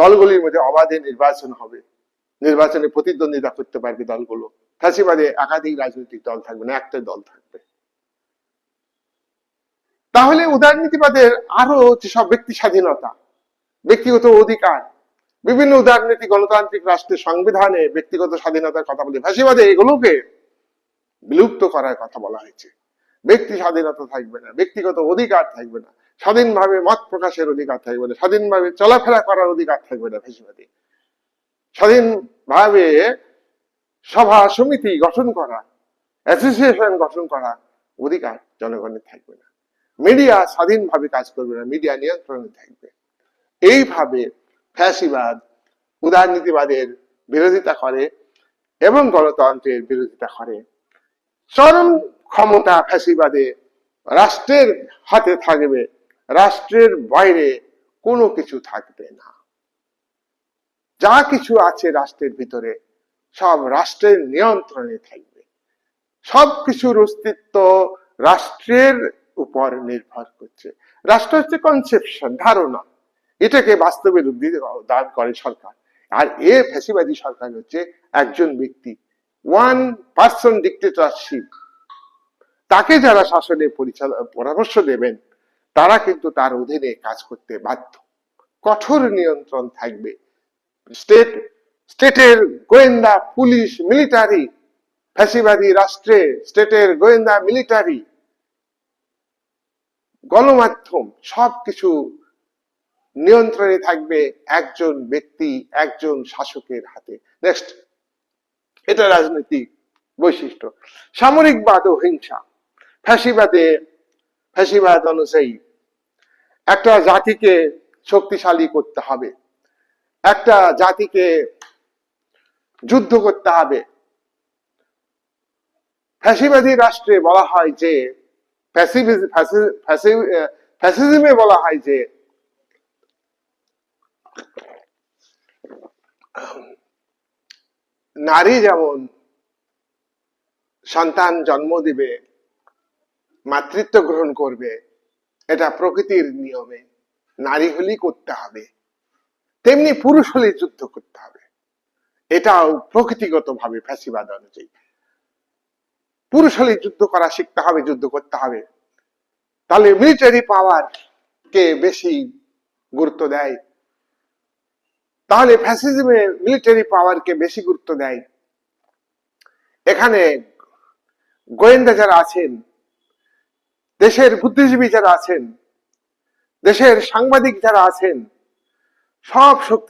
দলগুলির মধ্যে অবাধে নির্বাচন হবে। নির্বাচনে প্রতিদ্বন্দ্বিতা করতে পারবে দলগুলো। ফ্যাসিবাদে একাধিক রাজনৈতিক দল থাকবে না, একটা দল থাকবে। তাহলে উদারনীতিবাদের আরও যেসব ব্যক্তি স্বাধীনতা, ব্যক্তিগত অধিকার, বিভিন্ন উদারনীতি, গণতান্ত্রিক রাষ্ট্রের সংবিধানে ব্যক্তিগত স্বাধীনতার কথা বলে ফ্যাসিবাদে এগুলোকে বিলুপ্ত করার কথা বলা হয়েছে। ব্যক্তি স্বাধীনতা থাকবে না, ব্যক্তিগত অধিকার থাকবে না। স্বাধীনভাবে মত প্রকাশের অধিকার থাকবে না, স্বাধীনভাবে চলাফেরা করার অধিকার থাকবে না ফ্যাসিবাদে স্বাধীনভাবে সভা সমিতি গঠন করা অ্যাসোসিয়েশন গঠন করা অধিকার জনগণের থাকবে না। মিডিয়া স্বাধীনভাবে কাজ করবে না, মিডিয়া নিয়ন্ত্রণে থাকবে। এইভাবে ফ্যাসিবাদ, উদারনীতিবাদের বিরোধিতা করে এবং গণতন্ত্রের বিরোধিতা করে। চরম ক্ষমতা ফ্যাসিবাদে রাষ্ট্রের হাতে থাকবে রাষ্ট্রের বাইরে কোনো কিছু থাকবে না। যা কিছু আছে রাষ্ট্রের ভিতরে, সব রাষ্ট্রের নিয়ন্ত্রণে থাকবে। সব কিছুর অস্তিত্ব রাষ্ট্রের উপর নির্ভর করছে। রাষ্ট্র হচ্ছে কনসেপশন ধারণা। এটাকে বাস্তবে রূপ দান করে সরকার। আর এ ফ্যাসিবাদী সরকার হচ্ছে একজন ব্যক্তি। ওয়ান পার্সন ডিক্টেটরশিপ তাকে যারা শাসনে পরিচালনা পরামর্শ দেবেন তারা কিন্তু তার অধীনে কাজ করতে বাধ্য। কঠোর নিয়ন্ত্রণ থাকবে। স্টেট, স্টেটের গোয়েন্দা, পুলিশ, মিলিটারি, ফ্যাসিবাদী রাষ্ট্রে স্টেটের গোয়েন্দা, মিলিটারি, গণমাধ্যম সবকিছু নিয়ন্ত্রণে থাকবে একজন ব্যক্তি, একজন শাসকের হাতে। নেক্সট এটা রাজনৈতিক বৈশিষ্ট্য। সামরিকবাদ ও হিংসা। ফ্যাসিবাদে ফ্যাসিবাদ অনুযায়ী একটা জাতিকে শক্তিশালী করতে হবে, একটা জাতিকে যুদ্ধ করতে হবে। ফ্যাসিবাদী রাষ্ট্রে বলা হয় যে ফ্যাসিজমে বলা হয় যে, নারী যেমন সন্তান জন্ম দিবে মাতৃত্ব গ্রহণ করবে, এটা প্রকৃতির নিয়মে। নারী হলেই করতে হবে। তেমনি পুরুষ হলেই যুদ্ধ করতে হবে। এটাও প্রকৃতিগত ভাবে ফ্যাসিবাদ অনুযায়ী। পুরুষ হলেই যুদ্ধ করা শিখতে হবে, যুদ্ধ করতে হবে। তাহলে মিলিটারি পাওয়ার কে বেশি গুরুত্ব দেয়? তাহলে ফ্যাসিজমে মিলিটারি পাওয়ারকে বেশি গুরুত্ব দেয়? এখানে গোয়েন্দা যারা আছেন দেশের বুদ্ধিজীবী যারা আছেন দেশের সাংবাদিক যারা আছেন সব শক্তি